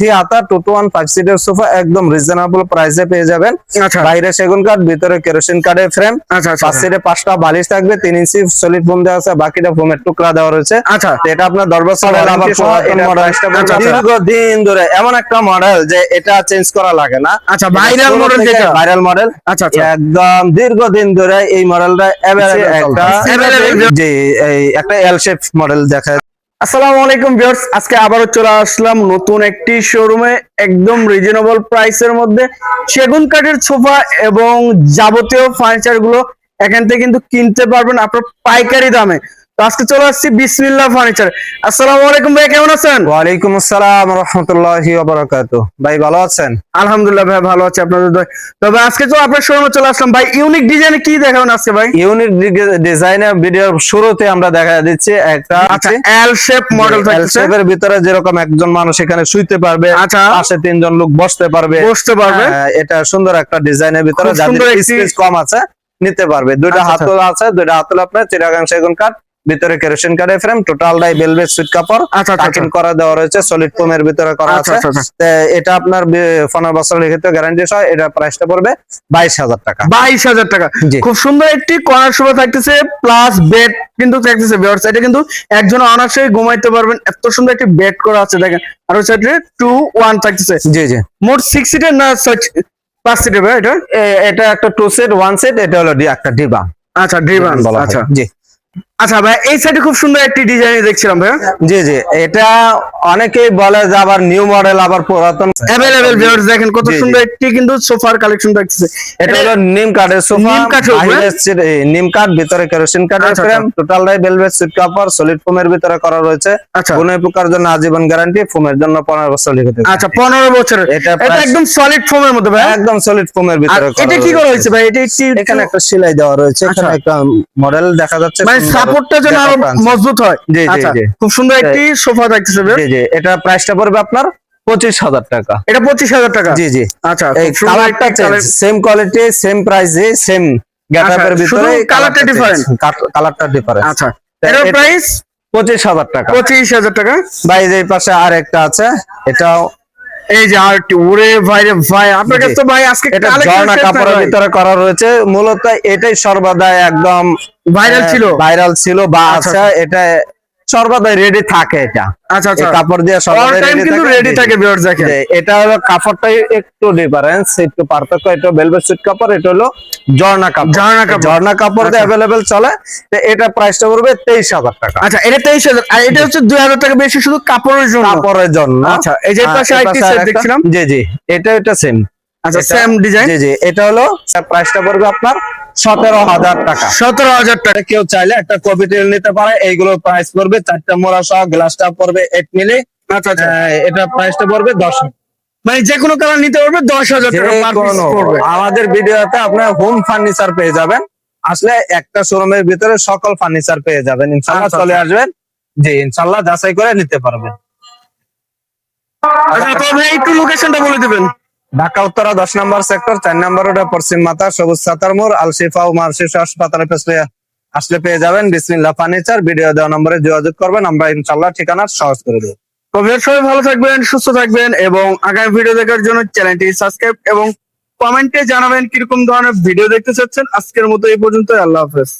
Three হাতা two two one five সিটের sofa একদম রিজনেবল প্রাইসে পেয়ে যাবেন। আচ্ছা। বাইরে সেগুন কাঠ ভিতরে কেরোসিন কাঠের ফ্রেম পাঁচ সিটে পাঁচটা বালিশ থাকবে তিন ইঞ্চি সলিড ফোম দেওয়া আছে বাকিটা ফোমের টুকরা দেওয়া রয়েছে। আচ্ছা। এটা আপনার দশ বছর আচ্ছা, আচ্ছা। দীর্ঘদিন ধরে এমন একটা মডেল যে এটা চেঞ্জ করা লাগে না। আচ্ছা ভাইরাল মডেল যেটা। ভাইরাল মডেল আচ্ছা একদম দীর্ঘদিন ধরে এই মডেলটা একটা এল শেপ মডেল দেখা আসসালামু আলাইকুম ভিউয়ার্স, আজকে আবারও চলে আসলাম নতুন একটি শোরুমে একদম রিজনেবল প্রাইসের মধ্যে সেগুন কাঠের সোফা এবং যাবতীয় ফার্নিচারগুলো এখান থেকে কিন্তু কিনতে পারবেন আপনার পাইকারি দামে। তো আজকে চলে আসছি বিসমিল্লাহ ফার্নিচার আসসালামু আলাইকুম ভাই কেমন আছেন? ওয়ালাইকুম আসসালাম রহমতুল্লাহি বারাকাতু ভাই ভালো আছেন? আলহামদুলিল্লাহ ভাই ভালো আছি আপনাদের। তবে আজকে তো আপনার শোরুমে চলে আসলাম। ভাই ইউনিক ডিজাইনে কি দেখাবেন আজকে ভাই? ইউনিট ডিজাইনের ভিডিওর শুরুতে আমরা দেখা দিচ্ছি একটা আচ্ছা এল শেপ মডেল এল থাকছে। শেপের ভিতরে যেরকম একজন মানুষ এখানে শুইতে পারবে আচ্ছা। পাশে তিনজন লোক বসতে পারবে। বসতে পারবে। হ্যাঁ, এটা সুন্দর একটা ডিজাইনের ভিতরে যাদের স্পেস কম আছে নিতে পারবে। দুইটা আচ্ছা, হাতল আছে দুইটা হাতল আপনার চিরাগাং সেগুন কাঠ ভিতরে কেরোসিন কাঠের ফ্রেম টোটাল ডাই ভেলভেট সুইট কাপড় আচ্ছা আচ্ছা কাটিং করা দেওয়া রয়েছে সলিড ফোমের ভিতরে করা আচ্ছা, আছে। আচ্ছা, আচ্ছা। এটা আপনার পনেরো বছর লিখিত গ্যারান্টি সহ এটা প্রাইসটা পড়বে বাইশ হাজার টাকা। বাইশ হাজার টাকা। খুব সুন্দর একটি কর্নার সোফা থাকতেছে প্লাস বেড কিন্তু থাকতেছে ভিউয়ার্স এটা কিন্তু একজন অনার্সে ঘুমাইতে পারবেন। এত সুন্দর একটি বেড করা আছে দেখেন। আর ওই সাইডে টু ওয়ান থাকতেছে। জি জি। মোট সিক্স সিটের না পাঁচ সিটের এটা? এটা একটা টু সেট ওয়ান সেট এটা হলো ডি- একটা ডিবা আচ্ছা ডিবা আচ্ছা। জি। আচ্ছা ভাই এই সাইডে খুব সুন্দর একটি ডিজাইন দেখছিলাম ভাই জি জি এটা অনেকেই বলে যে আবার নিউ মডেল আবার পুরাতন। অ্যাভেলেবেল ভিউয়ার্স দেখেন কত। সুন্দর একটি কিন্তু সোফার কালেকশন থাকতেছে এটা হলো নিম কাঠের সোফা নিম কাঠ ভিতরে কেরোসিন কাঠের ফ্রেম টোটাল ডাই ভেলভেট সুইট কাপড় সলিড ফোমের ভিতরে করা রয়েছে। আচ্ছা। কোনো প্রকার জন্য আজীবন গ্যারান্টি ফোমের জন্য পনেরো বছর লিখিত আচ্ছা পনেরো বছরের। এটা একদম সলিড ফোমের মধ্যে ভাই একদম সলিড ফোমের ভিতরে এটা কি করা হয়েছে ভাই? এটা একটি এখানে একটা সেলাই দেওয়া রয়েছে এখানে আচ্ছা। একটা মডেল দেখা যাচ্ছে মানে সাপোর্টটা যেন আরও মজবুত হয়। জি জি আচ্ছা খুব সুন্দর একটি সোফা থাকতেছে ভাই জি জি। এটা প্রাইসটা পড়বে আপনার পঁচিশ হাজার টাকা। এটা পঁচিশ হাজার টাকা? জি জি। আচ্ছা কালারটা সেম কোয়ালিটি সেম প্রাইসে সেম গ্যাটাপের আচ্ছা, ভিতরে শুধু colourটা কালারটা ডিফারেন্ট আচ্ছা প্রাইস পঁচিশ হাজার টাকা। পঁচিশ হাজার টাকা? পাশে আর একটা আছে। এটাও এই যে আরটি ওরে ভাই রে ভাই আপনার। কাছে তো ভাই আজকে এটা ঝর্ণা কাপড়ের ভিতরে করা রয়েছে। মূলত এটাই সর্বদা একদম ভাইরাল ছিল? ভাইরাল ছিল বা আচ্ছা, আছে। এটা সর্বদাই রেডি থাকে এটা। আচ্ছা আচ্ছা। কাপড় দিয়ে সর্বদাই টাইম কিন্তু রেডি। থাকে ভিউয়ার্স দেখেন। এটা হলো কাপড়টাই একটু ডিফারেন্স একটু পার্থক্য এটা ভেলভেট সুইট কাপড় এটা হলো ঝর্ণা কাপড়। ঝর্ণা কাপড়। ঝর্ণা কাপড় দিয়ে আচ্ছা। অ্যাভেলেবেল চলে তো এটা প্রাইসটা পড়বে তেইশ হাজার টাকা। আচ্ছা এটা তেইশ হাজার আর এটা হচ্ছে দুই হাজার টাকা বেশি শুধু কাপড়ের জন্য? কাপড়ের জন্য। আচ্ছা, এই যে পাশে set আরেকটা- দেখছিলাম। জি জি এটা এটা সেম আচ্ছা সেম ডিজাইন জি জি এটা হলো প্রাইসটা পড়বে আপনার সতেরো হাজার টাকা। সতেরো হাজার টাকা। কেউ চাইলে একটা কপি নিতে পারে এইগুলোর প্রাইস পড়বে চারটা মোড়া সহ গ্লাসটা পড়বে মিলি। আচ্ছা আচ্ছা। এটা প্রাইসটা পড়বে দশ মানে যে কোনো কালার নিতে পারবে দশ হাজার টাকা আমাদের ভিডিওতে আপনার হোম ফার্নিচার পেয়ে যাবেন। আসলে একটা শোরুমের ভিতরে সকল ফার্নিচার পেয়ে যাবেন। ইনশাল্লাহ আচ্ছা, চলে আসবেন। জি ইনশাল্লাহ যাচাই করে নিতে পারবেন। আচ্ছা ভাই একটু লোকেশনটা বলে দিবেন। ঢাকা, উত্তরা, দশ নম্বর সেক্টর, চার নম্বর রোডে পশ্চিম মাথা, সবুজ সাতার মোড়, আলশিফা ও মার্শিফা হাসপাতালে আসলে পেয়ে যাবেন বিসমিল্লাহ ফার্নিচার। ভিডিও দেওয়া নম্বরে যোগাযোগ করবেন, আমরা ইনশাল্লাহ ঠিকানা সহজ করে দেব। তো সবাই ভালো থাকবেন, সুস্থ থাকবেন এবং আগামী ভিডিও দেখার জন্য চ্যানেলটি সাবস্ক্রাইব এবং কমেন্টে জানাবেন কীরকম ধরনের ভিডিও দেখতে চাচ্ছেন। আজকের মতো এই পর্যন্ত আল্লাহ হাফেজ।